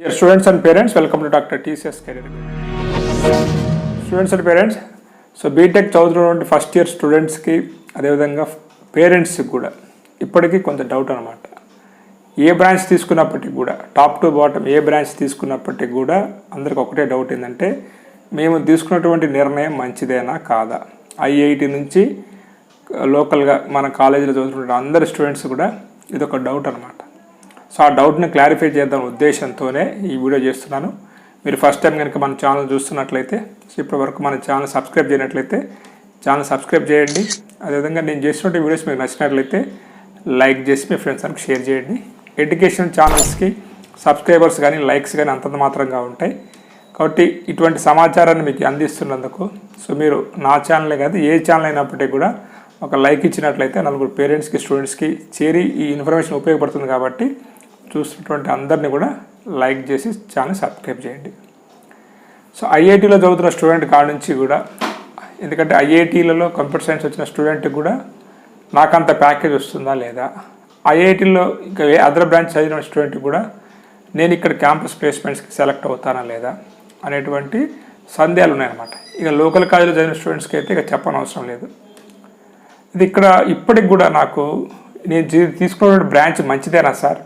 Dear students and parents, welcome to Dr. TCS Career. Students and parents so B Tech చదువుతున్నటువంటి first year స్టూడెంట్స్కి అదేవిధంగా పేరెంట్స్కి కూడా ఇప్పటికీ కొంత డౌట్ అనమాట ఏ బ్రాంచ్ తీసుకున్నప్పటికీ కూడా టాప్ టు బాటమ్ ఏ బ్రాంచ్ తీసుకున్నప్పటికీ కూడా అందరికి ఒకటే డౌట్ ఏంటంటే మేము తీసుకున్నటువంటి నిర్ణయం మంచిదేనా కాదా ఐఐటి నుంచి లోకల్గా మన కాలేజీలో చదువుతున్న అందరి స్టూడెంట్స్ కూడా ఇదొక డౌట్ అనమాట సో ఆ డౌట్ని క్లారిఫై చేద్దాం ఉద్దేశంతోనే ఈ వీడియో చేస్తున్నాను. మీరు ఫస్ట్ టైం కనుక మన ఛానల్ చూస్తున్నట్లయితే సో ఇప్పటి వరకు మన ఛానల్ సబ్స్క్రైబ్ చేయనట్లయితే ఛానల్ సబ్స్క్రైబ్ చేయండి. అదేవిధంగా నేను చేసినటువంటి వీడియోస్ మీకు నచ్చినట్లయితే లైక్ చేసి మీ ఫ్రెండ్స్ అందరికి షేర్ చేయండి. ఎడ్యుకేషన్ ఛానల్స్కి సబ్స్క్రైబర్స్ కానీ లైక్స్ కానీ అంతంత మాత్రంగా ఉంటాయి. కాబట్టి ఇటువంటి సమాచారాన్ని మీకు అందిస్తున్నందుకు సో మీరు నా ఛానలే కాదు ఏ ఛానల్ అయినప్పటికీ కూడా ఒక లైక్ ఇచ్చినట్లయితే నలుగురు పేరెంట్స్కి స్టూడెంట్స్కి చేరి ఈ ఇన్ఫర్మేషన్ ఉపయోగపడుతుంది కాబట్టి చూస్తున్నటువంటి అందరినీ కూడా లైక్ చేసి ఛానల్ సబ్స్క్రైబ్ చేయండి. సో ఐఐటీలో చదువుతున్న స్టూడెంట్ కాడ నుంచి కూడా ఎందుకంటే ఐఐటీలలో కంప్యూటర్ సైన్స్ వచ్చిన స్టూడెంట్కి కూడా నాకంత ప్యాకేజ్ వస్తుందా లేదా? ఐఐటీలో ఇంకా ఏ అదర్ బ్రాంచ్ చదివిన స్టూడెంట్ కూడా నేను ఇక్కడ క్యాంపస్ ప్లేస్మెంట్స్కి సెలెక్ట్ అవుతానా లేదా అనేటువంటి సందేహాలు ఉన్నాయన్నమాట ఇక లోకల్ కాలేజీలో చదివిన స్టూడెంట్స్కి అయితే ఇక చెప్పనవసరం లేదు. ఇది ఇక్కడ ఇప్పటికి కూడా నాకు నేను తీసుకున్న బ్రాంచ్ మంచిదేనా సార్?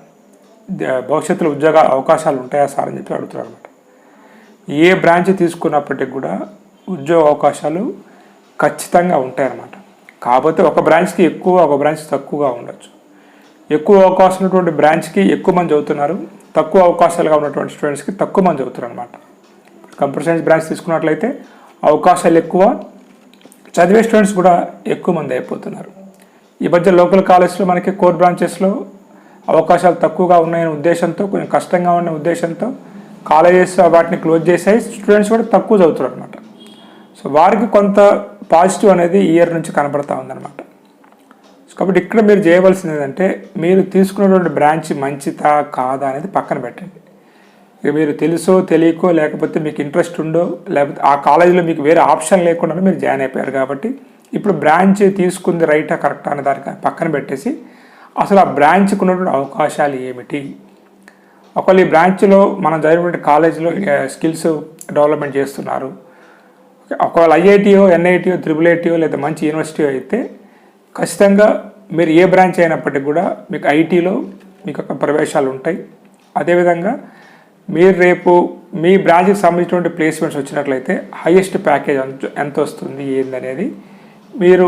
భవిష్యత్తులో ఉద్యోగ అవకాశాలు ఉంటాయా సార్ అని చెప్పి అడుగుతున్నారు అనమాట ఏ బ్రాంచ్ తీసుకున్నప్పటికి కూడా ఉద్యోగ అవకాశాలు ఖచ్చితంగా ఉంటాయన్నమాట కాకపోతే ఒక బ్రాంచ్కి ఎక్కువ ఒక బ్రాంచ్ తక్కువగా ఉండొచ్చు. ఎక్కువ అవకాశం ఉన్నటువంటి బ్రాంచ్కి ఎక్కువ మంది చదువుతున్నారు తక్కువ అవకాశాలుగా ఉన్నటువంటి స్టూడెంట్స్కి తక్కువ మంది చదువుతున్నారు అనమాట కంప్యూటర్ సైన్స్ బ్రాంచ్ తీసుకున్నట్లయితే అవకాశాలు ఎక్కువ చదివే స్టూడెంట్స్ కూడా ఎక్కువ మంది అయిపోతున్నారు. ఈ మధ్య లోకల్ కాలేజ్లో మనకి కోర్ బ్రాంచెస్లో అవకాశాలు తక్కువగా ఉన్నాయనే ఉద్దేశంతో కొంచెం కష్టంగా ఉన్న ఉద్దేశంతో కాలేజెస్ వాటిని క్లోజ్ చేసాయి స్టూడెంట్స్ కూడా తక్కువ చదువుతారు అనమాట సో వారికి కొంత పాజిటివ్ అనేది ఇయర్ నుంచి కనబడతా ఉందన్నమాట. కాబట్టి ఇక్కడ మీరు చేయవలసింది ఏంటంటే మీరు తీసుకున్నటువంటి బ్రాంచ్ మంచిదా కాదా అనేది పక్కన పెట్టండి. ఇక మీరు తెలుసో తెలియకో లేకపోతే మీకు ఇంట్రెస్ట్ ఉందో లేకపోతే ఆ కాలేజీలో మీకు వేరే ఆప్షన్ లేకుండా మీరు జాయిన్ అయిపోయారు కాబట్టి ఇప్పుడు బ్రాంచ్ తీసుకుంది రైటా కరెక్టా అనే దానికి పక్కన పెట్టేసి అసలు ఆ బ్రాంచ్కి ఉన్నటువంటి అవకాశాలు ఏమిటి? ఒకవేళ ఈ బ్రాంచ్లో మనం చదివినటువంటి కాలేజీలో స్కిల్స్ డెవలప్మెంట్ చేస్తున్నారు. ఒకవేళ ఐఐటియో ఎన్ఐటియో త్రిబుల్ ఐటీయో లేదా మంచి యూనివర్సిటీ అయితే ఖచ్చితంగా మీరు ఏ బ్రాంచ్ అయినప్పటికీ కూడా మీకు ఐటీలో మీకు ఒక ప్రవేశాలు ఉంటాయి. అదేవిధంగా మీరు రేపు మీ బ్రాంచ్కి సంబంధించినటువంటి ప్లేస్మెంట్స్ వచ్చినట్లయితే హైయెస్ట్ ప్యాకేజ్ ఎంత వస్తుంది ఏందనేది మీరు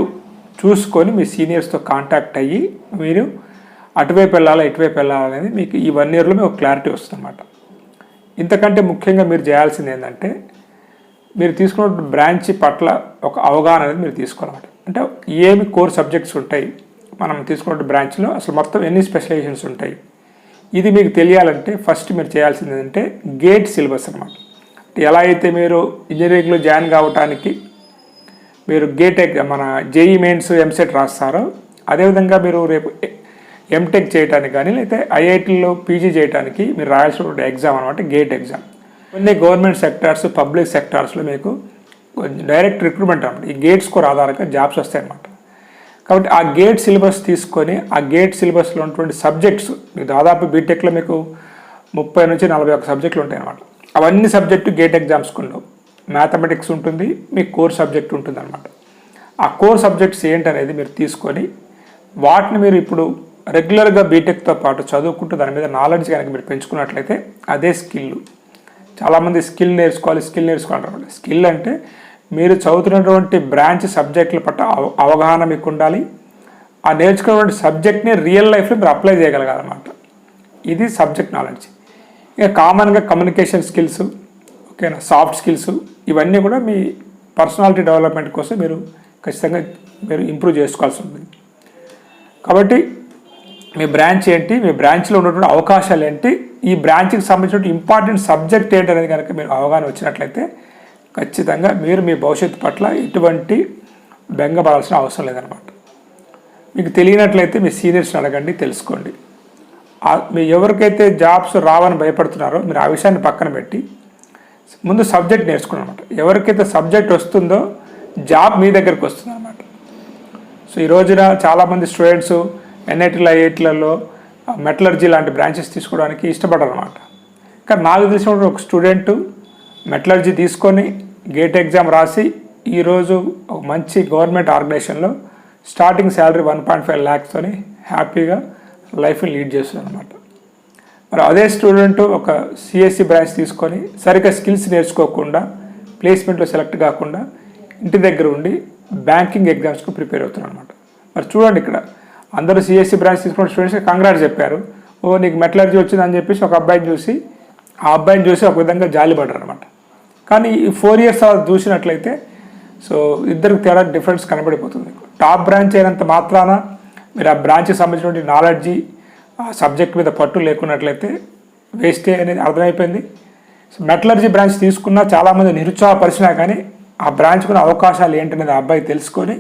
చూసుకొని మీ సీనియర్స్తో కాంటాక్ట్ అయ్యి మీరు అటువైపు వెళ్ళాలా ఇటువైపు వెళ్ళాలా అనేది మీకు ఈ వన్ ఇయర్లో మీకు క్లారిటీ వస్తుందన్నమాట. ఇంతకంటే ముఖ్యంగా మీరు చేయాల్సింది ఏంటంటే మీరు తీసుకున్న బ్రాంచ్ పట్ల ఒక అవగాహన అనేది మీరు తీసుకోవాలన్నమాట. అంటే ఏమి కోర్ సబ్జెక్ట్స్ ఉంటాయి మనం తీసుకున్న బ్రాంచ్లో అసలు మొత్తం ఎన్ని స్పెషలైజేషన్స్ ఉంటాయి ఇది మీకు తెలియాలంటే ఫస్ట్ మీరు చేయాల్సింది ఏంటంటే గేట్ సిలబస్ అనమాట ఎలా అయితే మీరు ఇంజనీరింగ్లో జాయిన్ కావటానికి మీరు గేట్ మన జేఈ మెయిన్స్ ఎంసెట్ రాస్తారు. అదేవిధంగా మీరు రేపు ఎంటెక్ చేయడానికి కానీ లేకపోతే ఐఐటీలో పీజీ చేయడానికి మీరు రాయాల్సిన ఎగ్జామ్ అనమాట గేట్ ఎగ్జామ్. కొన్ని గవర్నమెంట్ సెక్టార్స్ పబ్లిక్ సెక్టార్స్లో మీకు డైరెక్ట్ రిక్రూట్మెంట్ అనమాట ఈ గేట్ స్కోర్ ఆధారంగా జాబ్స్ వస్తాయి అనమాట కాబట్టి ఆ గేట్ సిలబస్ తీసుకొని ఆ గేట్ సిలబస్లో ఉన్నటువంటి సబ్జెక్ట్స్ మీకు దాదాపు బీటెక్లో మీకు ముప్పై నుంచి నలభై ఒక్క సబ్జెక్టులు ఉంటాయి అనమాట అవన్నీ సబ్జెక్టు గేట్ ఎగ్జామ్స్కి ఉండవు. మ్యాథమెటిక్స్ ఉంటుంది మీ కోర్ సబ్జెక్ట్ ఉంటుంది అనమాట ఆ కోర్ సబ్జెక్ట్స్ ఏంటనేది మీరు తీసుకొని వాటిని మీరు ఇప్పుడు రెగ్యులర్గా బీటెక్తో పాటు చదువుకుంటూ దాని మీద నాలెడ్జ్ కనుక మీరు పెంచుకున్నట్లయితే అదే స్కిల్. చాలామంది స్కిల్ నేర్చుకోవాలి స్కిల్ నేర్చుకోవాలి స్కిల్ అంటే మీరు చదువుతున్నటువంటి బ్రాంచ్ సబ్జెక్టుల పట్ల అవ- అవగాహన మీకు ఉండాలి. ఆ నేర్చుకున్నటువంటి సబ్జెక్ట్ని రియల్ లైఫ్లో మీరు అప్లై చేయగలగాలన్నమాట. ఇది సబ్జెక్ట్ నాలెడ్జ్ ఇక కామన్గా కమ్యూనికేషన్ స్కిల్స్ ఓకేనా? సాఫ్ట్ స్కిల్స్ ఇవన్నీ కూడా మీ పర్సనాలిటీ డెవలప్మెంట్ కోసం మీరు ఖచ్చితంగా మీరు ఇంప్రూవ్ చేసుకోవాల్సి ఉంటుంది. కాబట్టి మీ బ్రాంచ్ ఏంటి? మీ బ్రాంచ్లో ఉన్నటువంటి అవకాశాలు ఏంటి? ఈ బ్రాంచ్కి సంబంధించిన ఇంపార్టెంట్ సబ్జెక్ట్ ఏంటి అనేది కనుక మీరు అవగాహన వచ్చినట్లయితే ఖచ్చితంగా మీరు మీ భవిష్యత్తు పట్ల ఎటువంటి బెంగపడాల్సిన అవసరం లేదనమాట. మీకు తెలియనట్లయితే మీ సీనియర్స్ని అడగండి తెలుసుకోండి. మీ ఎవరికైతే జాబ్స్ రావని భయపడుతున్నారో మీరు ఆ విషయాన్ని పక్కన పెట్టి ముందు సబ్జెక్ట్ నేర్చుకున్నాను అనమాట ఎవరికైతే సబ్జెక్ట్ వస్తుందో జాబ్ మీ దగ్గరకు వస్తుంది అనమాట సో ఈ రోజున చాలామంది స్టూడెంట్స్ ఎన్ఐటీలు ఐఐటీలలో మెటలర్జీ లాంటి బ్రాంచెస్ తీసుకోవడానికి ఇష్టపడరు అనమాట కానీ నాకు తెలిసిన ఒక స్టూడెంట్ మెటలర్జీ తీసుకొని గేట్ ఎగ్జామ్ రాసి ఈరోజు ఒక మంచి గవర్నమెంట్ ఆర్గనైజేషన్లో starting salary one point five ల్యాక్స్తోని హ్యాపీగా లైఫ్ని లీడ్ చేస్తుంది అనమాట మరి అదే స్టూడెంట్ ఒక సిఎస్సి బ్రాంచ్ తీసుకొని సరిగ్గా స్కిల్స్ నేర్చుకోకుండా ప్లేస్మెంట్లో సెలెక్ట్ కాకుండా ఇంటి దగ్గర ఉండి బ్యాంకింగ్ ఎగ్జామ్స్కి ప్రిపేర్ అవుతున్నాను అనమాట మరి చూడండి ఇక్కడ అందరూ సిఎస్సి బ్రాంచ్ తీసుకున్న స్టూడెంట్స్కి కంగ్రాట్స్ చెప్పారు. ఓ నీకు మెటలర్జీ వచ్చిందని చెప్పేసి ఒక అబ్బాయిని చూసి ఆ అబ్బాయిని చూసి ఒక విధంగా జాలిపడ్డారు అనమాట కానీ ఈ ఫోర్ ఇయర్స్ తర్వాత చూసినట్లయితే సో ఇద్దరికి తేడా డిఫరెన్స్ కనబడిపోతుంది. టాప్ బ్రాంచ్ అయినంత మాత్రాన మీరు ఆ బ్రాంచ్కి సంబంధించినటువంటి నాలెడ్జీ ఆ సబ్జెక్ట్ మీద పట్టు లేకున్నట్లయితే వేస్టే అనేది అర్థమైపోయింది. సో మెటలర్జీ బ్రాంచ్ తీసుకున్నా చాలామంది నిరుత్సాహపరిచినా కానీ ఆ బ్రాంచ్కున్న కూడా అవకాశాలు ఏంటనేది ఆ అబ్బాయి తెలుసుకొని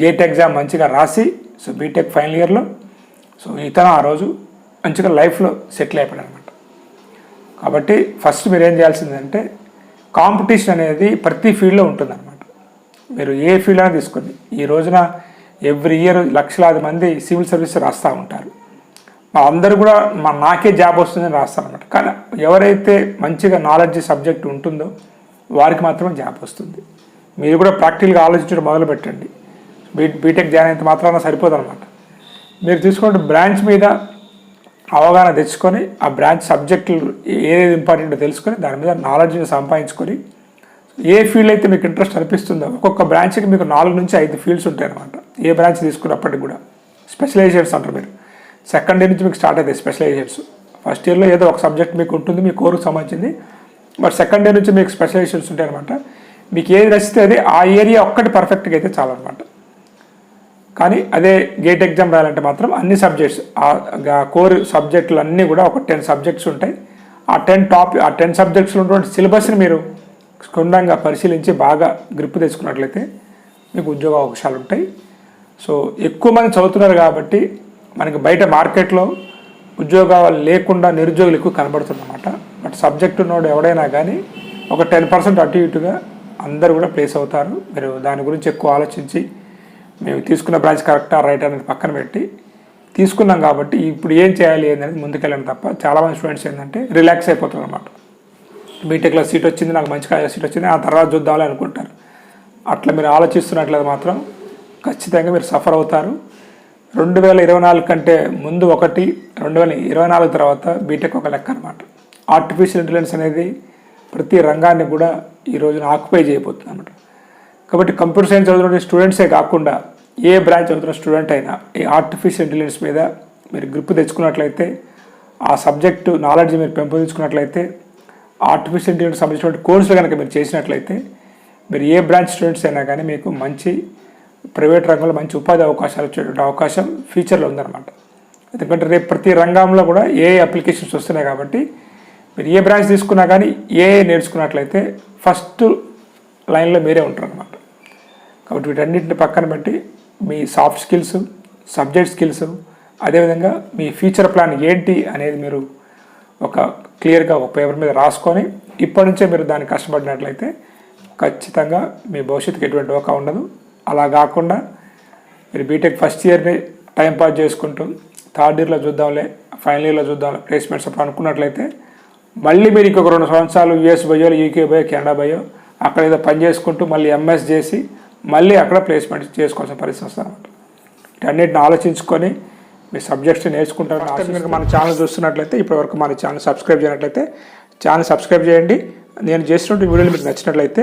గేట్ ఎగ్జామ్ మంచిగా రాసి సో బీటెక్ ఫైనల్ ఇయర్లో సో ఇతను ఆ రోజు మంచిగా లైఫ్లో సెటిల్ అయిపోయాడు అనమాట కాబట్టి ఫస్ట్ మీరు ఏం చేయాల్సిందంటే కాంపిటీషన్ అనేది ప్రతి ఫీల్డ్లో ఉంటుందన్నమాట. మీరు ఏ ఫీల్డ్ అయినా తీసుకోండి. ఈ రోజున ఎవ్రీ ఇయర్ లక్షలాది మంది సివిల్ సర్వీస్ రాస్తూ ఉంటారు. అందరూ కూడా మా నాకే జాబ్ వస్తుందని రాస్తారనమాట కానీ ఎవరైతే మంచిగా నాలెడ్జ్ సబ్జెక్ట్ ఉంటుందో వారికి మాత్రమే జాబ్ వస్తుంది. మీరు కూడా ప్రాక్టికల్గా ఆలోచించడం మొదలు పెట్టండి బీ బీటెక్ జాయిన్ అయితే మాత్రాన సరిపోదన్నమాట. మీరు తీసుకుంటే బ్రాంచ్ మీద అవగాహన తెచ్చుకొని ఆ బ్రాంచ్ సబ్జెక్టులు ఏది ఇంపార్టెంటో తెలుసుకొని దాని మీద నాలెడ్జ్ని సంపాదించుకొని ఏ ఫీల్డ్ అయితే మీకు ఇంట్రెస్ట్ అనిపిస్తుందో ఒక్కొక్క బ్రాంచ్కి మీకు నాలుగు నుంచి ఐదు ఫీల్డ్స్ ఉంటాయి అనమాట ఏ బ్రాంచ్ తీసుకున్నప్పటికి కూడా. స్పెషలైజేషన్స్ అంటారు మీరు. సెకండ్ ఇయర్ నుంచి మీకు స్టార్ట్ అవుతాయి స్పెషలైజేషన్స్. ఫస్ట్ ఇయర్లో ఏదో ఒక సబ్జెక్ట్ మీకు ఉంటుంది మీ కోర్కు సంబంధించింది. బట్ సెకండ్ ఇయర్ నుంచి మీకు స్పెషలైజేషన్స్ ఉంటాయి అనమాట మీకు ఏది నచ్చితే అది ఆ ఏరియా ఒక్కటి పర్ఫెక్ట్గా అయితే చాలన్నమాట. కానీ అదే గేట్ ఎగ్జామ్ రాయాలంటే మాత్రం అన్ని సబ్జెక్ట్స్ ఆ కోర్ సబ్జెక్టులు అన్నీ కూడా ఒక టెన్ సబ్జెక్ట్స్ ఉంటాయి. ఆ టెన్ టాప్ ఆ టెన్ సబ్జెక్ట్స్లో ఉన్నటువంటి సిలబస్ని మీరు క్షుణ్ణంగా పరిశీలించి బాగా గ్రిప్ తెచ్చుకున్నట్లయితే మీకు ఉద్యోగ అవకాశాలు ఉంటాయి. సో ఎక్కువ మంది చదువుతున్నారు కాబట్టి మనకి బయట మార్కెట్లో ఉద్యోగాలు లేకుండా నిరుద్యోగులు ఎక్కువ కనబడుతుందన్నమాట బట్ సబ్జెక్టు ఉన్నోడు ఎవడైనా కానీ ఒక టెన్ పర్సెంట్ అటు ఇటుగా అందరు కూడా ప్లేస్ అవుతారు. మీరు దాని గురించి ఎక్కువ ఆలోచించి మేము తీసుకున్న బ్రాంచ్ కరెక్టా రైట్ అనేది పక్కన పెట్టి తీసుకున్నాం కాబట్టి ఇప్పుడు ఏం చేయాలి అనేది ముందుకెళ్ళడం తప్ప చాలామంది స్టూడెంట్స్ ఏంటంటే రిలాక్స్ అయిపోతారు అనమాట బీటెక్లో సీట్ వచ్చింది నాకు మంచి సీట్ వచ్చింది ఆ తర్వాత చూద్దామని అనుకుంటారు. అట్లా మీరు ఆలోచిస్తున్నట్లయితే మాత్రం ఖచ్చితంగా మీరు సఫర్ అవుతారు. రెండు వేల ఇరవై నాలుగు కంటే ముందు ఒకటి రెండు వేల ఇరవై నాలుగు తర్వాత బీటెక్ ఒక లెక్క అనమాట ఆర్టిఫిషియల్ ఇంటెలిజెన్స్ అనేది ప్రతి రంగాన్ని కూడా ఈ రోజున ఆక్యుపై చేయబోతుంది అనమాట కాబట్టి కంప్యూటర్ సైన్స్ చదువుతున్న స్టూడెంట్సే కాకుండా ఏ బ్రాంచ్ చదువుతున్న స్టూడెంట్ అయినా ఈ ఆర్టిఫిషియల్ ఇంటెలిజెన్స్ మీద మీరు గ్రిప్ తెచ్చుకున్నట్లయితే ఆ సబ్జెక్టు నాలెడ్జ్ మీరు పెంపొందించుకున్నట్లయితే ఆర్టిఫిషియల్ ఇంటెలిజెన్స్ సంబంధించినటువంటి కోర్సులు కనుక మీరు చేసినట్లయితే మీరు ఏ బ్రాంచ్ స్టూడెంట్స్ అయినా కానీ మీకు మంచి ప్రైవేట్ రంగంలో మంచి ఉపాధి అవకాశాలు వచ్చేటువంటి అవకాశం ఫ్యూచర్లో ఉందన్నమాట. ఎందుకంటే రేపు ప్రతి రంగంలో కూడా ఏ అప్లికేషన్స్ వస్తున్నాయి కాబట్టి మీరు ఏ బ్రాంచ్ తీసుకున్నా కానీ ఏ నేర్చుకున్నట్లయితే ఫస్ట్ లైన్లో మీరే ఉంటారు అనమాట కాబట్టి వీటన్నిటిని పక్కన పెట్టి మీ సాఫ్ట్ స్కిల్స్ సబ్జెక్ట్ స్కిల్స్ అదేవిధంగా మీ ఫ్యూచర్ ప్లాన్ ఏంటి అనేది మీరు ఒక క్లియర్గా ఒక పేపర్ మీద రాసుకొని ఇప్పటి నుంచే మీరు దాన్ని కష్టపడినట్లయితే ఖచ్చితంగా మీ భవిష్యత్తుకి ఎటువంటి ఒక ఉండదు. అలా కాకుండా మీరు బీటెక్ ఫస్ట్ ఇయర్ని టైం పాస్ చేసుకుంటూ థర్డ్ ఇయర్లో చూద్దాంలే ఫైనల్ ఇయర్లో చూద్దాంలే ప్లేస్మెంట్స్ అప్పుడు అనుకున్నట్లయితే మళ్ళీ మీరు ఇంకొక రెండు సంవత్సరాలు యూఎస్ పోయో యూకే పోయో కెనడా పోయో అక్కడ ఏదో పని చేసుకుంటూ మళ్ళీ ఎంఎస్ చేసి మళ్ళీ అక్కడ ప్లేస్మెంట్ చేసుకోవాల్సిన పరిస్థితి వస్తుంది వీటన్నిటిని ఆలోచించుకొని మీ సబ్జెక్ట్స్ నేర్చుకుంటారు కనుక మన ఛానల్ చూస్తున్నట్లయితే ఇప్పటివరకు మన ఛానల్ సబ్స్క్రైబ్ చేయనట్లయితే ఛానల్ సబ్స్క్రైబ్ చేయండి. నేను చేసినటువంటి వీడియోలు మీకు నచ్చినట్లయితే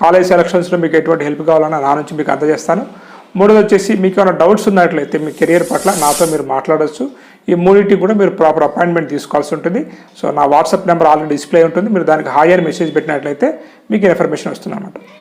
కాలేజ్ సెలక్షన్స్లో మీకు ఎటువంటి హెల్ప్ కావాలన్నా నా నుంచి మీకు అందజేస్తాను. మూడోది వచ్చేసి మీకు ఏమైనా డౌట్స్ ఉన్నట్లయితే మీ కెరియర్ పట్ల నాతో మీరు మాట్లాడవచ్చు ఈ మూడింటికి కూడా మీరు ప్రాపర్ అపాయింట్మెంట్ తీసుకోవాల్సి ఉంటుంది. సో నా వాట్సాప్ నెంబర్ ఆల్రెడీ డిస్ప్లే ఉంటుంది. మీరు దానికి హాయర్ మెసేజ్ పెట్టినట్లయితే మీకు ఇన్ఫర్మేషన్ వస్తుంది అన్నమాట